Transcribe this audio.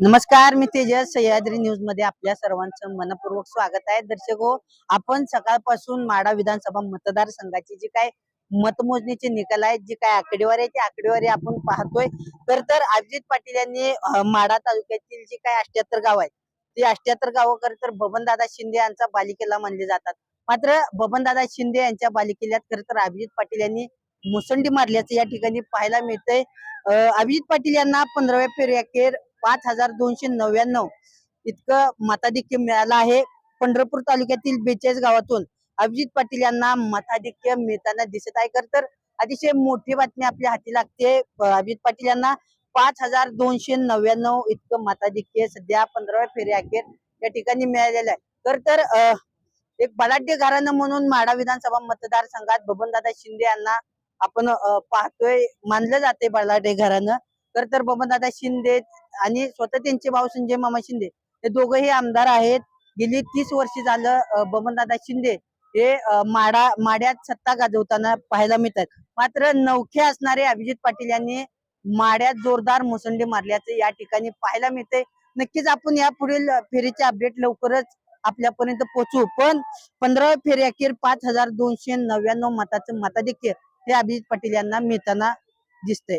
नमस्कार मी तेजस. सह्याद्री न्यूजमध्ये आपल्या सर्वांचं मनपूर्वक स्वागत आहे. दर्शक हो आपण सकाळपासून माडा विधानसभा मतदारसंघाची जी काय मतमोजणीचे निकाल आहेत जी काय आकडेवारी आहे ती आकडेवारी आपण पाहतोय. तर तर अभिजित पाटील यांनी माडा तालुक्यातील जी काय अष्ट्याहत्तर गाव आहेत ती अष्ट्याहत्तर गावं खर तर बबनदादा शिंदे यांचा बालिकेला मानले जातात. मात्र बबनदादा शिंदे यांच्या बालिकेल्यात खरं तर अभिजित पाटील यांनी मुसंडी मारल्याचं या ठिकाणी पाहायला मिळतंय. अं, अभिजित पाटील यांना पंधराव्या फेऱ्याखेर पाच हजार दोनशे नव्याण्णव इतकं मताधिक्य मिळालं आहे. पंढरपूर तालुक्यातील बेचाळीस गावातून अभिजित पाटील यांना मताधिक्य मिळताना दिसत आहे. खर तर अतिशय मोठी बातमी आपल्या हाती लागते. अभिजित पाटील यांना पाच हजार दोनशे नव्याण्णव इतकं मताधिक्य सध्या पंधराव्या फेरी अखेर या ठिकाणी मिळालेलं आहे. तर तर अं, एक बलाढ्य घराणं म्हणून माडा विधानसभा मतदारसंघात बबनदादा शिंदे यांना आपण पाहतोय. मानलं जाते बलाढ्य घराणं तर तर बबनदादा शिंदे आणि स्वतः त्यांचे भाऊ संजय मामा शिंदे हे दोघंही आमदार आहेत. गेली तीस वर्ष झालं बबनदादा शिंदे हे माडा माड्यात सत्ता गाजवताना पाहायला मिळतात. मात्र नवखे असणारे अभिजित पाटील यांनी माड्यात जोरदार मुसंडी मारल्याचे या ठिकाणी पाहायला मिळते नक्कीच आपण या पुढील फेरीचे अपडेट लवकरच आपल्यापर्यंत पोहोचू. पण पंधरा फेऱ्याखेर पाच हजार दोनशे नव्याण्णव मताचं मताधिक्य हे अभिजित पाटील यांना मिळताना दिसतंय.